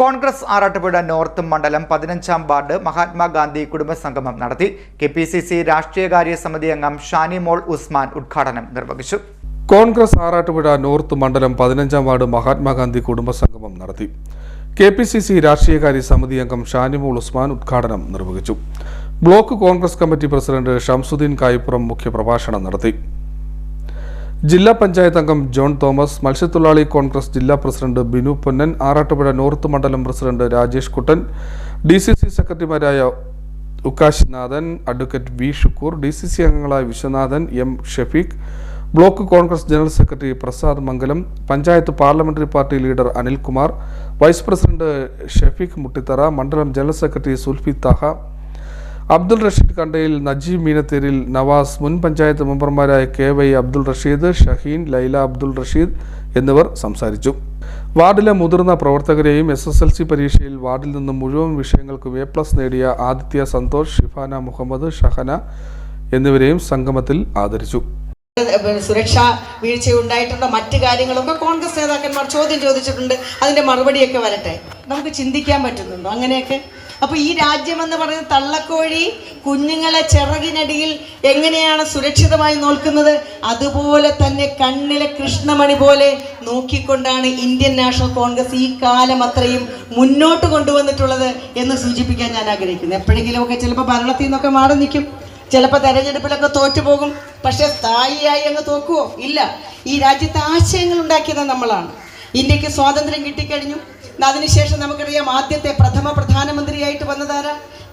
Congress Arattupuzha north മണ്ഡലം പതിനഞ്ചാം ward Mahatma Gandhi കുടുംബസംഗമം നടത്തി കെ പി സി സി രാഷ്ട്രീയകാര്യ സമിതി അംഗം ഷാനിമോൾ ഉസ്മാൻ ഉദ്ഘാടനം നിർവഹിച്ചു. കോൺഗ്രസ് ആറാട്ടുപുഴ നോർത്ത് മണ്ഡലം പതിനഞ്ചാം വാർഡ് മഹാത്മാഗാന്ധി കുടുംബസംഗമം നടത്തി. കെ പി സി സി രാഷ്ട്രീയകാര്യ സമിതി അംഗം ഷാനിമോൾ ഉസ്മാൻ ഉദ്ഘാടനം നിർവഹിച്ചു. Block Congress committee president Shamsuddin Kayippuram മുഖ്യപ്രഭാഷണം നടത്തി. ജില്ലാ പഞ്ചായത്ത് അംഗം ജോൺ തോമസ് മത്സ്യത്തൊഴിലാളി കോൺഗ്രസ് ജില്ലാ പ്രസിഡന്റ് ബിനു പൊന്നൻ ആറാട്ടുപുഴ നോർത്ത് മണ്ഡലം president Rajesh Kuttan D C C സെക്രട്ടറിമാരായ Ukkash Nathan advocate V Shukoor D C C അംഗങ്ങളായ Viswanathan M Shefeek block Congress general secretary Prasad Mangalam panchayat parliamentary party leader Anilkumar vice president Shefeek Muttitthara മണ്ഡലം general secretary Sulfi Thaha Abdul Rasheed Kandayil Najeeb Meenatheril Nawaz മുൻ പഞ്ചായത്ത് മെമ്പർമാരായ K Y Abdul Rasheed Shaheen Laila Abdul Rasheed എന്നിവർ സംസാരിച്ചു. വാർഡിലെ മുതിർന്ന പ്രവർത്തകരെയും എസ് എസ് എൽ സി പരീക്ഷയിൽ വാർഡിൽ നിന്നും മുഴുവൻ വിഷയങ്ങൾക്കും എ പ്ലസ് നേടിയ ആദിത്യ സന്തോഷ് ഷിഫാന മുഹമ്മദ് ഷഹന എന്നിവരെയും സംഗമത്തിൽ ആദരിച്ചു. സുരക്ഷാ വീഴ്ച ഉണ്ടായിട്ടുണ്ടോ? മറ്റു കാര്യങ്ങളൊക്കെ കോൺഗ്രസ് നേതാക്കന്മാർ ചോദ്യം ചോദിച്ചിട്ടുണ്ട്. അതിന്റെ മറുപടിയൊക്കെ വരട്ടെ. നമുക്ക് ചിന്തിക്കാൻ പറ്റുന്നുണ്ടോ അങ്ങനെയൊക്കെ? അപ്പൊ ഈ രാജ്യം എന്ന് പറയുന്ന തള്ളക്കോഴി കുഞ്ഞുങ്ങളെ ചിറകിനടിയിൽ എങ്ങനെയാണ് സുരക്ഷിതമായി നോക്കുന്നത് അതുപോലെ തന്നെ കണ്ണിലെ കൃഷ്ണമണി പോലെ നോക്കിക്കൊണ്ടാണ് ഇന്ത്യൻ നാഷണൽ കോൺഗ്രസ് ഈ കാലം അത്രയും മുന്നോട്ട് കൊണ്ടുവന്നിട്ടുള്ളത് എന്ന് സൂചിപ്പിക്കാൻ ഞാൻ ആഗ്രഹിക്കുന്നു. എപ്പോഴെങ്കിലുമൊക്കെ ചിലപ്പോൾ ഭരണത്തിൽ നിന്നൊക്കെ മാറി നിൽക്കും. ചിലപ്പോൾ തെരഞ്ഞെടുപ്പിലൊക്കെ തോറ്റുപോകും. പക്ഷെ സ്ഥായിയായി അങ്ങ് തോക്കുവോ? ഇല്ല. ഈ രാജ്യത്തെ ആശയങ്ങൾ ഉണ്ടാക്കിയത് നമ്മളാണ്. ഇന്ത്യയ്ക്ക് സ്വാതന്ത്ര്യം കിട്ടിക്കഴിഞ്ഞു. അതിനുശേഷം നമുക്കറിയാം ആദ്യത്തെ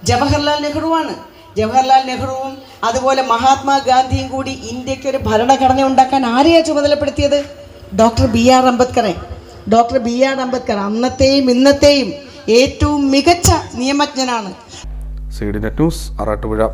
ജവഹർലാൽ നെഹ്റുവാണ്. ജവഹർലാൽ നെഹ്റുവും അതുപോലെ മഹാത്മാഗാന്ധിയും കൂടി ഇന്ത്യയ്ക്ക് ഒരു ഭരണഘടന ഉണ്ടാക്കാൻ ആരെയാണ് ചുമതലപ്പെടുത്തിയത്? ഡോക്ടർ ബി ആർ അംബേദ്കറെ. ഡോക്ടർ ബി ആർ അംബേദ്കർ അന്നത്തെയും ഇന്നത്തെയും ഏറ്റവും മികച്ച നിയമജ്ഞനാണ്. C D net news Arattupuzha.